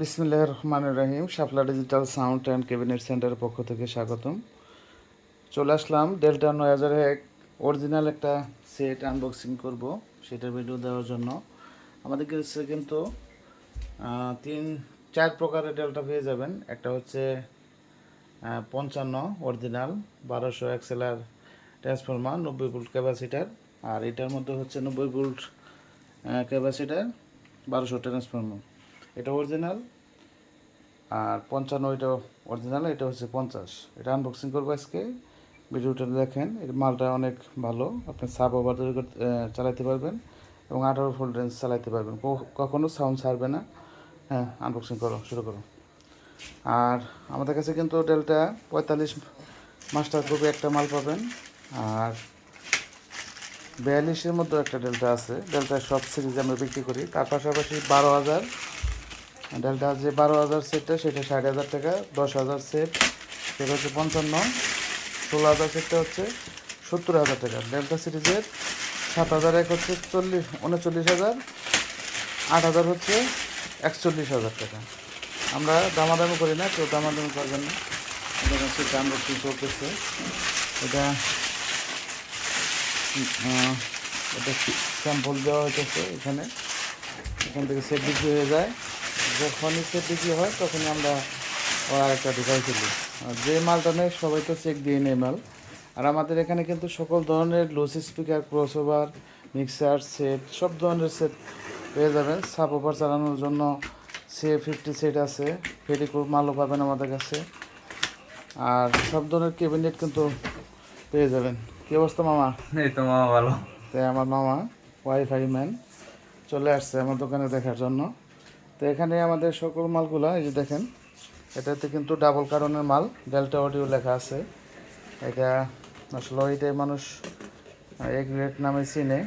বিসমিল্লাহ রহমান রাহিম, Shapla digital sound and cabinet সেন্টারের পক্ষ থেকে স্বাগতম। চলে আসলাম ডেল্টা নয় হাজার এক অরিজিনাল একটা সেট আনবক্সিং করব, সেটার ভিডিও দেওয়ার জন্য। আমাদের কাছে কিন্তু তিন, চার প্রকারের ডেল্টা পেয়ে যাবেন। একটা হচ্ছে পঞ্চান্ন অরিজিনাল, বারোশো এক্সেলার ট্রান্সফর্মার নব্বই ভোল্ট ক্যাপাসিটার, আর এটার মধ্যে হচ্ছে নব্বই ভোল্ট ক্যাপাসিটার, বারোশো ট্রান্সফর্মার এটা অরিজিনাল আর পঞ্চান্ন এটা অরিজিনাল এটা হচ্ছে পঞ্চাশ। এটা আনবক্সিং করব আজকে। ভিডিওটা দেখেন, এর মালটা অনেক ভালো। আপনি সাব ওভার চালাতে পারবেন এবং আঠারো ভোল্ট রেঞ্জ চালাতে পারবেন। কখনও সাউন্ড ছাড়বে না। হ্যাঁ আনবক্সিং করো, শুরু করো। আর আমাদের কাছে কিন্তু ডেলটা পঁয়তাল্লিশ মাস্টার গ্রুপে একটা মাল পাবেন। আর বিয়াল্লিশের মধ্যে একটা ডেল্টা আছে। ডেল্টা সব সিরিজ আমরা বিক্রি করি। তার পাশাপাশি বারো হাজার ডেল্টা যে বারো হাজার সেটটা সেটা ষাট হাজার টাকা, দশ হাজার সেট সেটা হচ্ছে পঞ্চান্ন, ষোলো হাজার সেটটা হচ্ছে সত্তর হাজার টাকা। ডেল্টা সিরিজের সাত হাজার এক হচ্ছে চল্লিশ, উনচল্লিশ হাজার, আট হাজার হচ্ছে একচল্লিশ হাজার টাকা। আমরা দামাদামি করি না কেউ দামাদামি করবেন না সেটা আমরা কি চলতেছে এটা এটা স্যাম্পল দেওয়া হইতেছে এখানে। এখান থেকে সেট বিক্রি হয়ে যায়। যখনই সেট বিক্রি হয় তখনই আমরা ওর আরেকটা ঢুকাই ফেলি আর যে মালটা নেই সবাই তো চেক দিয়ে নেয় মাল। আর আমাদের এখানে কিন্তু সকল ধরনের loose speaker crossover mixer set সব ধরনের সেট পেয়ে যাবেন। সাব ওভার চালানোর জন্য সে ফিফটি সেট আছে ফেরিকুর মালও পাবেন আমাদের কাছে। আর সব ধরনের ক্যাবিনেট কিন্তু পেয়ে যাবেন। কী অবস্থা মামা? এই তো মামা ভালো। তাই আমার মামা ওয়াইফাই ম্যান চলে আসছে আমার দোকানে দেখার জন্য। তো এখানে আমাদের সকল মালগুলো, এই যে দেখেন, এটাতে কিন্তু ডাবল কারণের মাল ডেল্টা অডিও লেখা আছে। এটা আসলে ওইটাই মানুষ এক রেট নামে চিনে।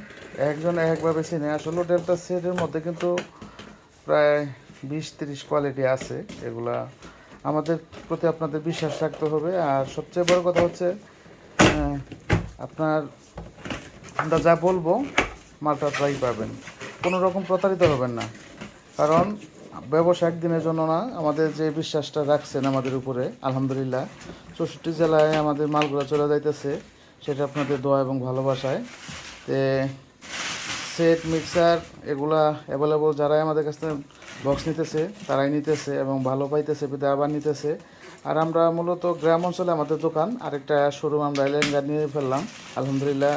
একজন একভাবে চিনে, আসলে ডেল্টা সেটের মধ্যে কিন্তু প্রায় বিশ তিরিশ কোয়ালিটি আছে এগুলা। আমাদের প্রতি আপনাদের বিশ্বাস রাখতে হবে। আর সবচেয়ে বড় কথা হচ্ছে আপনার আমরা যা বলব, মালটা তাই পাবেন। কোনো রকম প্রতারিত হবেন না। কারণ ব্যবসা একদিনের জন্য না, আমাদের যে বিশ্বাসটা রাখছেন আমাদের উপরে, আলহামদুলিল্লাহ। চৌষট্টি জেলায় আমাদের মালগুলো চলে যাইতেছে, সেটা আপনাদের দোয়া এবং ভালোবাসায়। তে সেট মিক্সার এগুলা অ্যাভেলেবল যারাই আমাদের কাছ থেকে বক্স নিতেছে, তারাই নিতেছে এবং ভালো পাইতেছে, পেতে আবার নিতেছে। আর আমরা মূলত গ্রাম অঞ্চলে আমাদের দোকান, আরেকটা শোরুম আমরা এলেঙ্গা নিয়ে ফেললাম। আলহামদুলিল্লাহ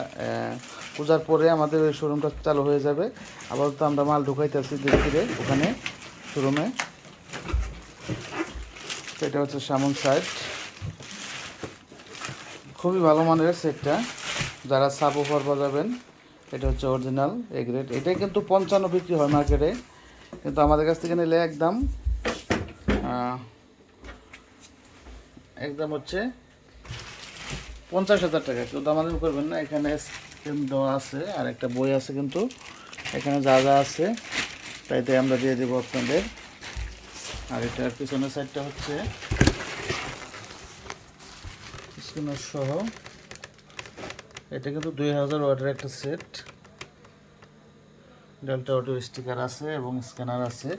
পূজার পরে আমাদের ওই শোরুমটা চালু হয়ে যাবে। আপাতত আমরা মাল ঢুকাইতেছি ধীরে ধীরে ওখানে শোরুমে এটা হচ্ছে সামন সাইড খুবই ভালো মানের সেটটা, যারা সাব অফার বাজাবেন, এটা হচ্ছে অরিজিনাল এ গ্রেড এটাই কিন্তু পঞ্চান্ন বিক্রি হয় মার্কেটে কিন্তু আমাদের কাছ থেকে নিলে একদম একদম হচ্ছে পঞ্চাশ হাজার টাকা। কেউ দামাদামি করবেন না, এখানে স্ক্রিন দেওয়া আছে আর একটা বই আছে কিন্তু, এখানে যা যা আছে, তাইতে আমরা দিয়ে দেবো আপনাদের। আর এটার পিছনের সাইডটা হচ্ছে সহ। এটা কিন্তু দুই হাজার ওয়াটের একটা সেট ডেল্টা অটো স্টিকার আছে এবং স্ক্যানার আছে।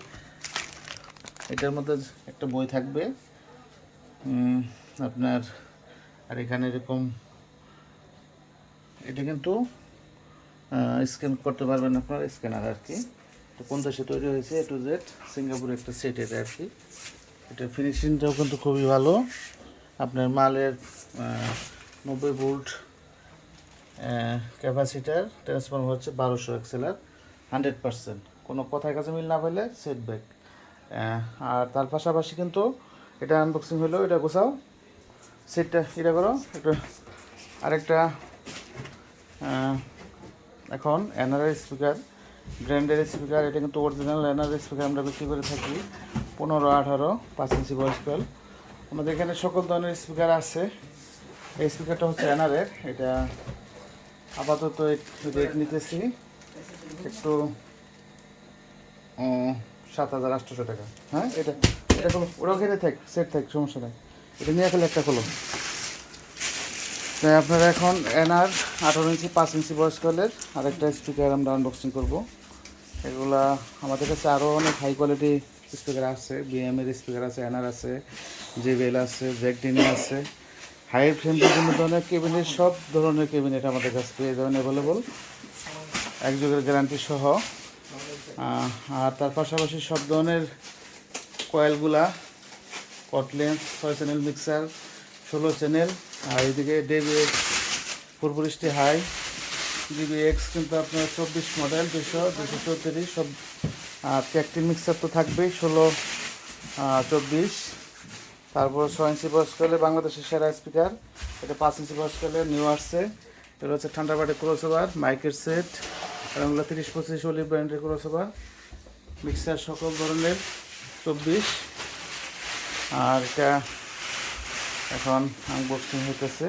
এটার মধ্যে একটা বই থাকবে। আপনার, আর এখানে এরকম, এটা কিন্তু স্ক্যান করতে পারবেন আপনার স্ক্যানার আর কি তো কোন দেশে তৈরি হয়েছে এ টু জেড সিঙ্গাপুরে একটা সেট এটা আর কি এটার ফিনিশিংটাও কিন্তু খুবই ভালো। আপনার মালের নব্বই ভোল্ট ক্যাপাসিটার ট্রান্সফর্ম হচ্ছে বারোশো এক্সেলার হান্ড্রেড পারসেন্ট। কোনো কথায় কাছে মিল না পেলে সেটব্যাক আর তার পাশাপাশি কিন্তু এটা আনবক্সিং হলো, এটা গোছাও। সেটটা এটা করো, একটা আরেকটা এখন এনআরআই স্পিকার ব্র্যান্ডের স্পিকার এটা কিন্তু অরিজিনাল এনআরআই স্পিকার আমরা বিক্রি করে থাকি। পনেরো, আঠারো, পাঁচ ইঞ্চি ভয়েস কল আমাদের এখানে সকল ধরনের স্পিকার আছে। এই স্পিকারটা হচ্ছে এনআরের এটা আপাতত নিতেছি। একটু সাত হাজার আটশোশো টাকা। হ্যাঁ এটা এটা খোলো ওরাও ঘিরে থাক, সেট থাক, সমস্যা নেই। এটা নিয়ে ফেলে একটা খোলো। তাই আপনারা এখন এনআর আঠারো ইঞ্চি, পাঁচ ইঞ্চি বয়স কলের আরেকটা স্পিকার আমরা আনবক্সিং করব। এগুলা আমাদের কাছে আরও অনেক হাই কোয়ালিটি স্পিকার আছে বিএম এর স্পিকার আছে, এনআর আছে জেবিএল আছে জ্যাকডিনি আছে। হাই ফ্রেম বিভিন্ন ধরনের সব ধরনের কেবিনেট আমাদের কাছে পেয়ে যাবেন অ্যাভেলেবল এক যুগের গ্যারান্টি সহ। আর তার পাশাপাশি সব ধরনের কয়েলগুলা কটলেন্স ছয় চ্যানেল মিক্সার ষোলো চ্যানেল আর এদিকে ডেভিএক্স ফুরপুরিষ্টি হাই ডিবিএক্স কিন্তু আপনার চব্বিশ মডেল দুশো দুশো চৌত্রিশ, সব আর মিক্সার তো থাকবেই, ষোলো চব্বিশ। তারপর ছয় ইঞ্চি বয়স্কালে বাংলাদেশের সেরা স্পিকার এটা পাঁচ ইঞ্চি বয়স্কালে নিউ আসছে। এটা হচ্ছে ঠান্ডা বাটে ক্রসওভার মাইকের সেট এগুলো তিরিশ, পঁচিশ অলিভ ব্র্যান্ডের ক্রসওভার, মিক্সার সকল ধরনের, চব্বিশ। আর এটা এখন আনবক্সিং হইতেছে।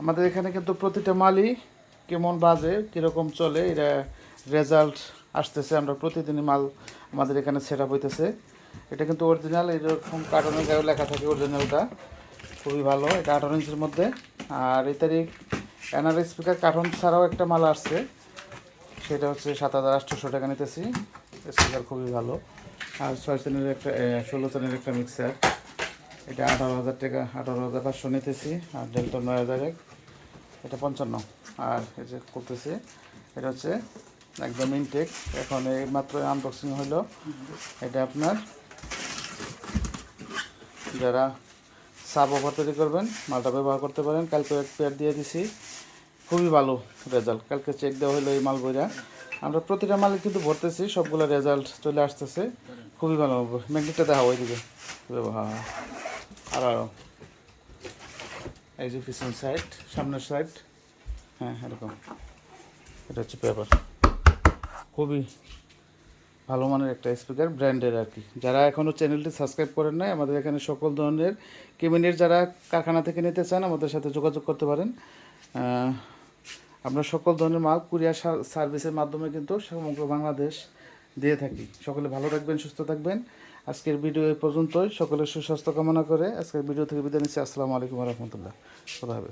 আমাদের এখানে কিন্তু প্রতিটা মালই কেমন বাজে, কীরকম চলে এটা রেজাল্ট আসতেছে। আমরা প্রতিদিনই মাল আমাদের এখানে সেট আপ হইতেছে। এটা কিন্তু অরিজিনাল এরকম কার্টনের গায়ে লেখা থাকে অরিজিনালটা খুবই ভালো, এটা আঠারো ইঞ্চির মধ্যে। আর এই তারিখ এনআর স্পিকার কার্টন ছাড়াও একটা মাল আসছে। সেটা হচ্ছে সাত হাজার আটশোশো টাকা নিতেছি। স্পিকার খুবই ভালো। আর ছয় চ্যানেলের একটা ষোলো চ্যানেলের একটা মিক্সার এটা আঠারো হাজার টাকা, আঠারো হাজার পাঁচশো নিতেছি। আর ডেল্টা নয় হাজার এক, এটা পঞ্চান্ন। আর এই যে করতেছি, এটা হচ্ছে একদম ইনটেক এখন এই মাত্র আনবক্সিং হলো এটা আপনার যারা সাব ওভার তৈরি করবেন, মালটা ব্যবহার করতে পারেন। কালকে এক পেয়ার দিয়ে দিছি। খুবই ভালো রেজাল্ট কালকে চেক দেওয়া হলো এই মাল বইরা আমরা প্রতিটা মালে কিন্তু ভরতেছি, সবগুলো রেজাল্ট চলে আসতেছে। খুবই ভালো। ম্যাগনেটটা দেখা ওইদিকে। ব্যবহার। আর আরও যে পিছন সাইড সামনের সাইড হ্যাঁ এরকম। এটা হচ্ছে পেপার খুবই ভালো মানের একটা স্পিকার ব্র্যান্ডের আর কি। যারা এখনও চ্যানেলটি সাবস্ক্রাইব করেন নাই, আমাদের এখানে সকল ধরনের কেবিনেট যারা কারখানা থেকে নিতে চান, আমাদের সাথে যোগাযোগ করতে পারেন। আমরা সকল ধরনের মাল কুরিয়ার সার্ভিসের মাধ্যমে কিন্তু সমগ্র বাংলাদেশ দিয়ে থাকি। সকলে ভালো থাকবেন, সুস্থ থাকবেন। আজকের ভিডিও এই পর্যন্তই। সকলের সুস্বাস্থ্য কামনা করে আজকের ভিডিও থেকে বিদায় নিচ্ছি। আসসালামু আলাইকুম রহমতুল্লাহ। খোদা হাফেজ।